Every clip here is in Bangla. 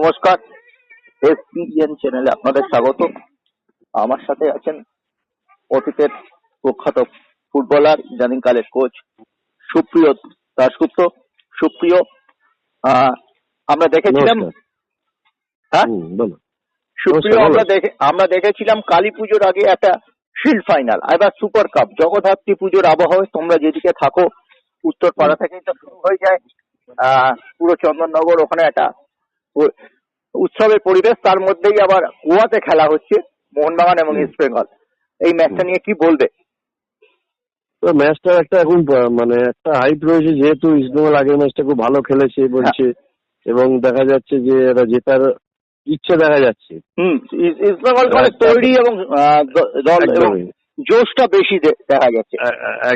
নমস্কার। এসপিএন চ্যানেলে আপনাদের স্বাগত আমার সাথে আছেন অতীতের প্রখ্যাত ফুটবলার ইদানিং কালের কোচ সুপ্রিয় দাশগুপ্ত। সুপ্রিয় আমরা দেখেছিলাম হ্যাঁ? সুপ্রিয় আমরা দেখে আমরা দেখেছিলাম কালী পুজোর আগে একটা শিল্ড ফাইনাল এবার সুপার কাপ জগদ্ধাত্রী পুজোর আবহাওয়ায় তোমরা যেদিকে থাকো উত্তর পাড়া থেকেই তো শুরু হয়ে যায়। আহ, পুরো চন্দননগর ওখানে একটা উৎসবের পরিবেশ তার মধ্যেই আবার গোয়াতে খেলা হচ্ছে মোহনবাগান এবং। ইস্ট বেঙ্গল। এই ম্যাচটা নিয়ে কি বলবে? ম্যাচটা একটা এখন মানে একটা হাইপ রয়েছে যেহেতু ইস্টবেঙ্গল আগের ম্যাচটা খুব ভালো খেলেছে বলছে। এবং দেখা যাচ্ছে যে এরা জেতার ইচ্ছে দেখা যাচ্ছে। হুম ইস- ইস্ট বেঙ্গল মানে তৈরি এবং দল এবং জোশটা বেশি দেখা যাচ্ছে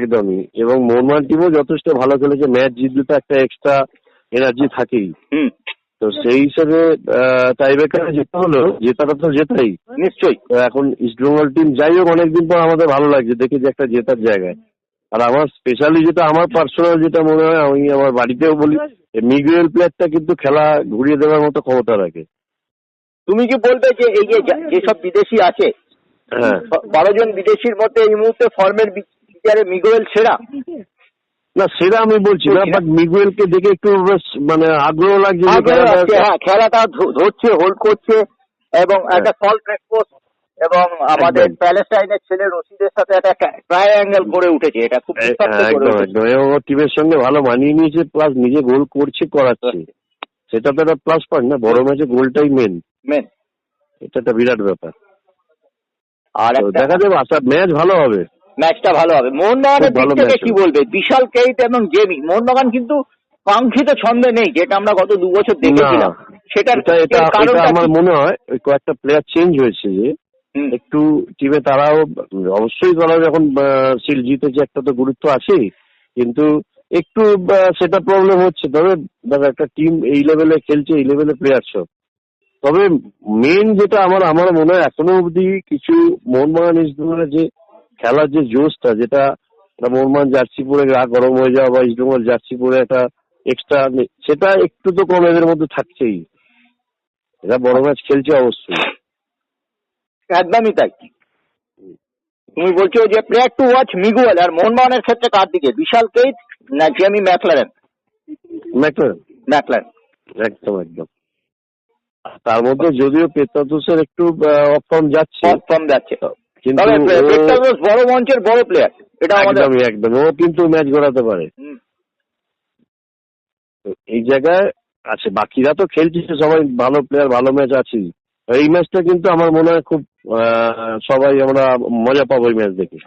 একদমই। এবং মোহনবাগান টিমও যথেষ্ট ভালো খেলেছে ম্যাচ জিতলে তো একটা এক্সট্রা এনার্জি থাকেই। হুম। তো সেই হিসাবে হিসেবে টাইব্রেকারে যেতে হলো জেতাটা তো জেতাই। নিশ্চয়ই। তো এখন ইস্টবেঙ্গল টিম যাই হোক অনেকদিন পর আমাদের ভালো লাগছে দেখে যে একটা জেতার জায়গায় আর আমার স্পেশালি যেটা আমার পার্সোনাল যেটা মনে হয় আমি আমার বাড়িতেও বলি মিগুয়েল প্লেয়ারটা কিন্তু খেলা ঘুরিয়ে দেওয়ার মতো ক্ষমতা রাখে। তুমি কি বলবে যে এই যে যেসব বিদেশি আছে হ্যাঁ। বারো জন বিদেশির মধ্যে এই মুহূর্তে ফর্মের বিচারে মিগোয়েল সেরা? না সেটা আমি বলছি না। বাট মিগুয়েলকে দেখে একটু বেশ মানে আগ্রহ লাগছে খেলাটা- হ্যাঁ খেলাটা ধরছে হোল্ড করছে এবং একটা সল্ট রেসপোর্স এবং আমাদের। প্যালেস্টাইনের ছেলে রশিদের সাথে একটা ট্রায়াঙ্গেল করে উঠেছে এটা খুব হ্যাঁ, একদম একদম। এবং টিমের সঙ্গে ভালো মানিয়ে নিয়েছে প্লাস নিজে গোল করছে করাচ্ছে। সেটা তো একটা প্লাস পয়েন্ট না বড় ম্যাচে গোলটাই মেন মেন এটা একটা বিরাট ব্যাপার। আর দেখা যাবে আশা ম্যাচ ভালো হবে। ম্যাচটা ভালো হবে। মোহনবাগানের দিক থেকে কি। বলবে? বিশাল কেইট এবং জেমি। মোহনবাগান কিন্তু কাঙ্ক্ষিত ছন্দে নেই যেটা আমরা গত দু বছর দেখেছিলাম। সেটার আমার মনে হয় ওই কয়েকটা প্লেয়ার চেঞ্জ হয়েছে যে একটু টিমে তারাও অবশ্যই তারা যখন সিল জিতেছে একটা তো গুরুত্ব আছেই। কিন্তু একটু সেটা প্রবলেম হচ্ছে। তবে দেখো একটা টিম এই লেভেলে খেলছে এই লেভেলে প্লেয়ার সব। তবে মেন যেটা আমার আমার মনে হয় এখনও অবধি কিছু মোহনবাগান ইস্টবেঙ্গলের যে খেলার যে জোশটা যেটা মোহনবাগান জার্সি পরে গা গরম হয়ে যাওয়া বা ইস্টবেঙ্গল জার্সি পরে একটা এক্সট্রা সেটা একটু তো কম এদের মধ্যে থাকছেই। এরা বড় ম্যাচ খেলছে অবশ্যই। একদমই তাই। তুমি বলছো যে প্লেয়ার টু ওয়াচ মিগুয়েল আর মোহনবাগানের ক্ষেত্রে কার দিকে? বিশাল কেইট না জেমি ম্যাকলারেন ম্যাকলারেন ম্যাকলারেন একদম একদম। তার মধ্যে যদিও পেত্রাতুসের একটু অফ ফর্ম যাচ্ছে। ফর্ম যাচ্ছে। তবে বড় মঞ্চের বড় প্লেয়ার এটা আমাদের একদমই একদম ও কিন্তু ম্যাচ গড়াতে পারে। তো এই জায়গায় আছে। বাকিরা তো খেলছে সবাই ভালো প্লেয়ার ভালো ম্যাচ আছে। এই ম্যাচটা কিন্তু আমার মনে হয় খুব সবাই আমরা মজা পাবো এই ম্যাচ দেখে।